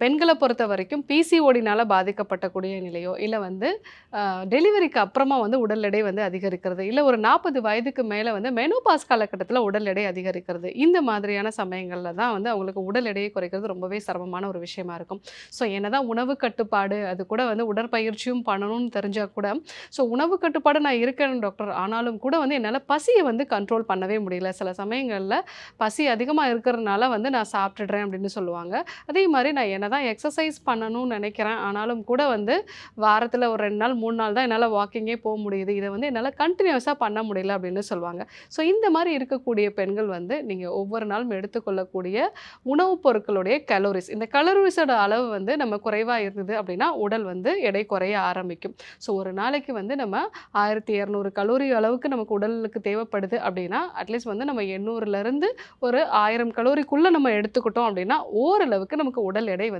பெண்களை பொறுத்த வரைக்கும் பிசிஓடினால் பாதிக்கப்பட்டக்கூடிய நிலையோ இல்லை வந்து டெலிவரிக்கு அப்புறமா வந்து உடல் எடை வந்து அதிகரிக்கிறது இல்லை ஒரு நாற்பது வயதுக்கு மேலே வந்து மெனோபாஸ் காலகட்டத்தில் உடல் எடை அதிகரிக்கிறது இந்த மாதிரியான சமயங்களில் தான் வந்து அவங்களுக்கு உடல் எடையை குறைக்கிறது ரொம்பவே சிரமமான ஒரு விஷயமா இருக்கும். ஸோ என்னதான் உணவு கட்டுப்பாடு அது கூட வந்து உடற்பயிற்சியும் பண்ணணும்னு தெரிஞ்சால் கூட ஸோ உணவு கட்டுப்பாடு நான் இருக்கேன் டாக்டர் ஆனாலும் கூட வந்து என்னால் பசியை வந்து கண்ட்ரோல் பண்ணவே முடியல. சில சமயங்களில் பசி அதிகமாக இருக்கிறதுனால வந்து நான் சாப்பிட்டுடுறேன் அப்படின்னு சொல்லுவாங்க. அதே மாதிரி நான் என்ன தான் எக்ஸசைஸ் பண்ணணும்னு நினைக்கிறேன். ஆனாலும் கூட வந்து வாரத்தில் ஒரு ரெண்டு நாள் மூணு நாள் தான் என்னால் வாக்கிங்கே போக முடியுது. இதை வந்து என்னால் கண்டினியூஸாக பண்ண முடியல அப்படின்னு சொல்லுவாங்க. ஸோ இந்த மாதிரி இருக்கக்கூடிய பெண்கள் வந்து நீங்கள் ஒவ்வொரு நாளும் எடுத்துக்கொள்ளக்கூடிய உணவுப் பொருட்களுடைய கலோரிஸ் இந்த கலோரிஸோட அளவு வந்து நம்ம குறைவாக இருந்தது அப்படின்னா உடல் வந்து எடை குறைய ஆரம்பிக்கும். ஸோ ஒரு நாளைக்கு வந்து நம்ம ஆயிரத்தி இரநூறு கலோரி அளவுக்கு நமக்கு உடலுக்கு தேவைப்படுது அப்படின்னா அட்லீஸ்ட் வந்து நம்ம எண்ணூறுலேருந்து ஒரு ஆயிரம் கலோரிக்குள்ளே நம்ம எடுத்துக்கிட்டோம் அப்படின்னா ஓரளவுக்கு நமக்கு உடல் எடை வந்து